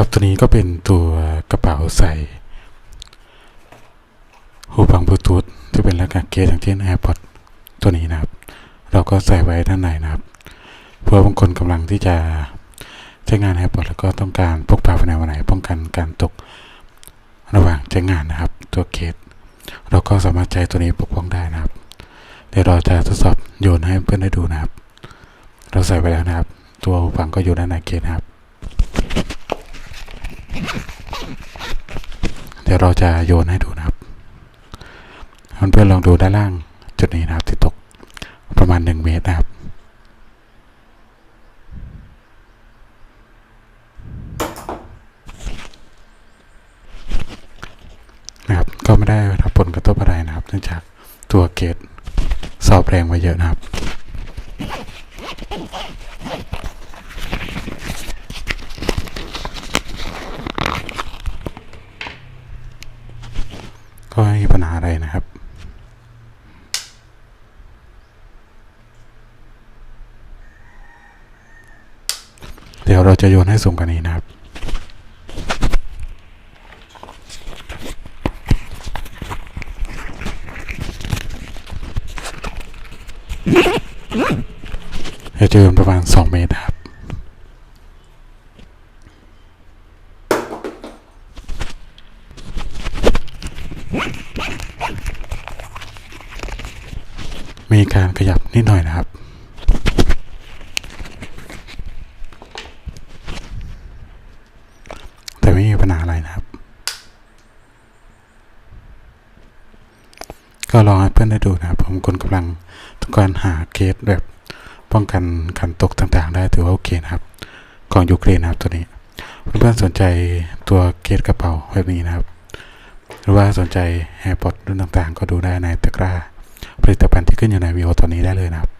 ครับตัวนี้ก็เป็นตัวกระเป๋าใส่หูฟังบลูทูธที่เป็นลักษณะเคสอย่างเช่น AirPods ตัวนี้นะครับ เราก็ใส่ไว้ด้านในนะครับ เพื่อบางคนกำลังที่จะใช้งาน AirPods แล้วก็ต้องการพกพาไปไหนมาไหนป้องกันการตกระหว่างใช้งานนะครับ ตัวเคสเราก็สามารถใช้ตัวนี้ปกป้องได้นะครับ เดี๋ยวเราจะทดสอบโยนให้เพื่อนได้ดูนะครับ เราใส่ไปแล้วนะครับ ตัวหูฟังก็อยู่ด้านในเคสนะครับ เดี๋ยวเราจะโยนให้ดูนะครับเพื่อนๆลองดูด้านล่างจุดนี้นะครับที่ตกประมาณหนึ่งเมตรนะครับนะครับ ก็ไม่ได้รับผลกระทบอะไรนะครับ เนื่องจากตัวเกตสอบแรงมาเยอะนะครับ ก็ไม่มีปัญหาอะไรนะครับ เดี๋ยวเราจะโยนให้สูงกว่านี้นะครับจะโยนประมาณ 2 เมตรครับ มีการขยับนิดหน่อยนะครับ แต่ไม่มีปัญหาอะไรนะครับ ก็ลองให้เพื่อนได้ดูนะครับผมคนกำลังต้องการหาเคสแบบป้องกันการตกต่างๆ ได้ถือว่าโอเคนะครับของยูเครนนะครับตัวนี้เพื่อนๆสนใจตัวเคสกระเป๋าแบบนี้นะครับ หรือว่าสนใจ AirPods รุ่นต่างๆ ก็ดูได้ในตะกร้า ผลิตภัณฑ์ที่ขึ้นอยู่ในวิดีโอตอนนี้ได้เลยนะครับ